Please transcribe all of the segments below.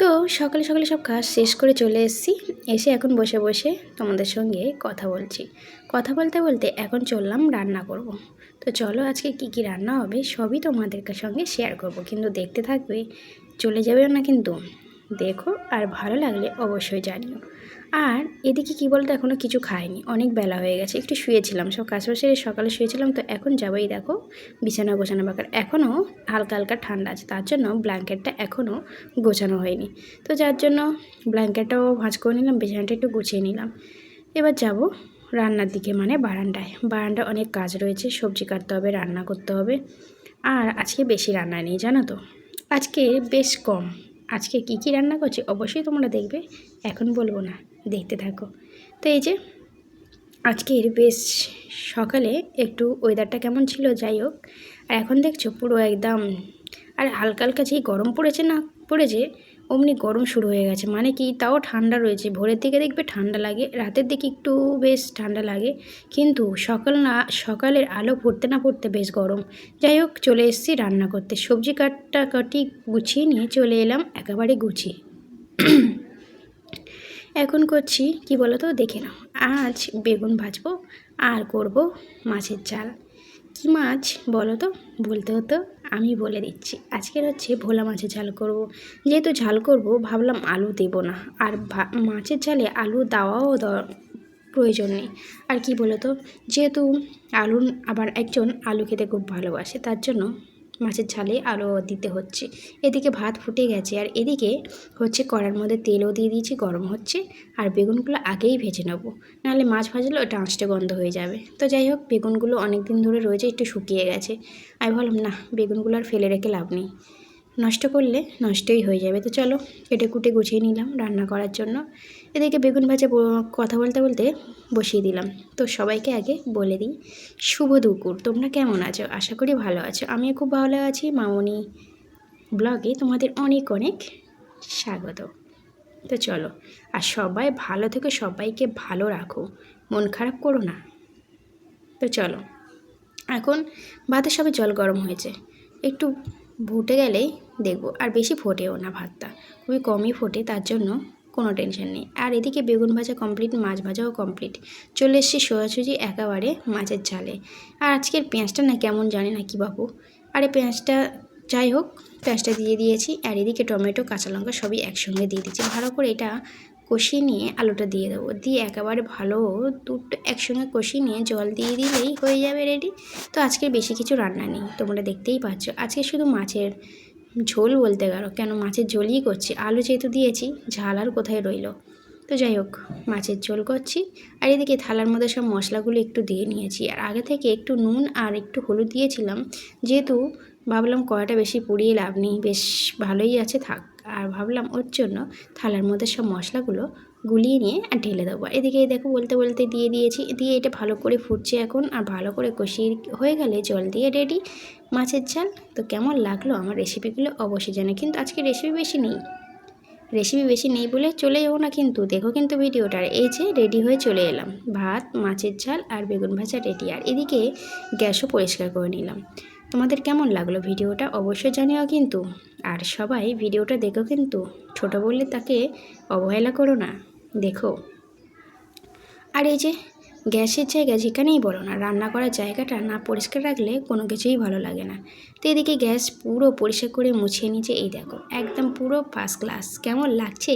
তো সকালে সকালে সব কাজ শেষ করে চলে এসেছি। এসে এখন বসে বসে তোমাদের সঙ্গে কথা বলছি। কথা বলতে বলতে এখন চললাম রান্না করব। তো চলো আজকে কি কি রান্না হবে সবই তোমাদের সঙ্গে শেয়ার করব। কিন্তু দেখতে থাকবে, চলে যাবে না কিন্তু। দেখো আর ভালো লাগলে অবশ্যই জানিও। আর এদিকে কি বলতো এখনও কিছু খাইনি। অনেক বেলা হয়ে গেছে, একটু শুয়েছিলাম, সব কাজ সেরে সকালে শুয়েছিলাম, তো এখন যাবোই দেখো, বিছানা গোছানো বাকার এখনও হালকা হালকা ঠান্ডা আছে, তার জন্য ব্ল্যাঙ্কেটটা এখনও গোছানো হয়নি। তো যার জন্য ব্ল্যাঙ্কেটটাও ভাঁজ করে নিলাম, বিছানাটা একটু গুছিয়ে নিলাম। এবার যাব রান্নার দিকে মানে বারান্দায়। বারান্দায় অনেক কাজ রয়েছে, সবজি কাটতে হবে, রান্না করতে হবে। আর আজকে বেশি রান্না নেই, জানো তো? আজকে বেশ কম। আজকে কি কি রান্না করছি অবশ্যই তোমরা দেখবে, এখন বলব না, দেখতে থাকো। তো এই যে, আজকের বেশ সকালে একটু ওয়েদারটা কেমন ছিল যাই হোক, আর এখন দেখছ পুরো একদম, আর হালকা হালকা যেই গরম পড়েছে না, পড়েছে অমনি গরম শুরু হয়ে গেছে। মানে কি, তাও ঠান্ডা রয়েছে। ভোরের দিকে দেখবে ঠান্ডা লাগে, রাতের দিকে একটু বেশ ঠান্ডা লাগে। কিন্তু সকাল না, সকালের আলো পড়তে না পড়তে বেশ গরম। যাই হোক, চলে এসেছি রান্না করতে। সবজি কাটটা কাটি গুছিয়ে নিয়ে চলে এলাম একেবারে গুছিয়ে এখন করছি, কি বলো তো দেখে নাও। আজ বেগুন ভাজবো, আর করব মাছের ঝাল। কী মাছ বলো তো? বলতে হতো, আমি বলে দিচ্ছি। আজকের হচ্ছে ভোলা মাছের ঝাল করব। যেহেতু ঝাল করব, ভাবলাম আলু দেব না। আর মাছের ঝালে আলু দেওয়াও প্রয়োজন নেই। আর কি বলো তো? যেহেতু আলু আবার একজন আলু খেতে খুব ভালোবাসে, তার জন্য মাছের ঝালে আলু দিতে হচ্ছে। এদিকে ভাত ফুটে গেছে আর এদিকে হচ্ছে কড়ার মধ্যে তেলও দিয়ে দিয়েছি, গরম হচ্ছে আর বেগুনগুলো আগেই ভেজে নেব। নাহলে মাছ ভাজলে ওটা আঁচটে গন্ধ হয়ে যাবে। তো যাই হোক, বেগুনগুলো অনেক দিন ধরে রয়েছে, একটু শুকিয়ে গেছে। আমি বললাম না, বেগুনগুলো আর ফেলে রেখে লাভ নেই। নষ্ট করলে নষ্টই হয়ে যাবে। তো চলো কেটে কুটে গুছিয়ে নিলাম রান্না করার জন্য। এদিকে বেগুন ভাজা কথা বলতে বলতে বসিয়ে দিলাম। তো সবাইকে আগে বলে দিই, শুভ দুপুর। তোমরা কেমন আছো? আশা করি ভালো আছো। আমিও খুব ভালো আছি। মামনি ব্লগে তোমাদের অনেক অনেক স্বাগত। তো চলো, আর সবাই ভালো থেকে, সবাইকে ভালো রাখো। মন খারাপ করো না। তো চলো, এখন ভাতের সবে জল গরম হয়েছে। একটু ফুটে গেলেই দেখব। আর বেশি ফোটেও না ভাতটা। খুবই কমই ফোটে, তার জন্য কোনো টেনশন নেই। আর এদিকে বেগুন ভাজা কমপ্লিট মাছ ভাজাও কমপ্লিট চলে এসছি সোজাসুজি একেবারে মাছের ঝালে। আর আজকের পেঁয়াজটা না কেমন জানি না কি বাবু। আরে পেঁয়াজটা যাই হোক, পেঁয়াজটা দিয়ে দিয়েছি। আর এদিকে টমেটো, কাঁচা লঙ্কা সবই একসঙ্গে দিয়ে দিচ্ছি ভালো করে এটা কষিয়ে নিয়ে আলুটা দিয়ে দেবো। দিয়ে একেবারে ভালো দুটো একসঙ্গে কষিয়ে নিয়ে জল দিয়ে দিলেই হয়ে যাবে রেডি তো আজকে বেশি কিছু রান্না নেই, তোমরা দেখতেই পাচ্ছ। আজকে শুধু মাছের ঝোল বলতে গেলো কেন মাছের ঝোলই করছি। আলু যেহেতু দিয়েছি, ঝাল আর কোথায় রইল? তো যাই হোক, মাছের ঝোল করছি। আর এদিকে থালার মধ্যে সব মশলাগুলো একটু দিয়ে নিয়েছি। আর আগে থেকে একটু নুন আর একটু হলুদ দিয়েছিলাম, যেহেতু ভাবলাম কড়াটা বেশি পুড়িয়ে লাভ নেই। বেশ ভালোই আছে, থাক। আর ভাবলাম ওর জন্য থালার মধ্যে সব মশলাগুলো গুলিয়ে নিয়ে আর ঢেলে দেবো। এদিকে দেখো বলতে বলতে দিয়ে দিয়েছি, দিয়ে এটা ভালো করে ফুটছে এখন আর ভালো করে কষিয়ে হয়ে গেলে জল দিয়ে রেডি মাছের ঝাল, তো কেমন লাগল আমার রেসিপিগুলো অবশ্যই জানে কিন্তু আজকে রেসিপি বেশি নেই। রেসিপি বেশি নেই বলে চলে যাব না কিন্তু, দেখো কিন্তু ভিডিওটার এই যে রেডি হয়ে চলে এলাম, ভাত, মাছের ঝাল আর বেগুন ভাজা রেডি আর এদিকে গ্যাসও পরিষ্কার করে নিলাম। তোমাদের কেমন লাগল ভিডিওটা অবশ্যই জানিও কিন্তু। আর সবাই ভিডিওটা দেখো কিন্তু। ছোট বললে তাকে অবহেলা করো না, দেখো। আর এই যে, গ্যাসের জায়গা যেখানেই বলো না, রান্না করার জায়গাটা না পরিষ্কার রাখলে কোনো কিছুই ভালো লাগে না। তো এদিকে গ্যাস পুরো পরিষ্কার করে মুছিয়ে নিচে এই দেখো, একদম পুরো ফার্স্ট ক্লাস কেমন লাগছে?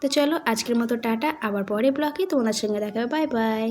তো চলো আজকের মতো টাটা, আবার পরে ব্লগে তোমাদের সঙ্গে দেখা বাই বাই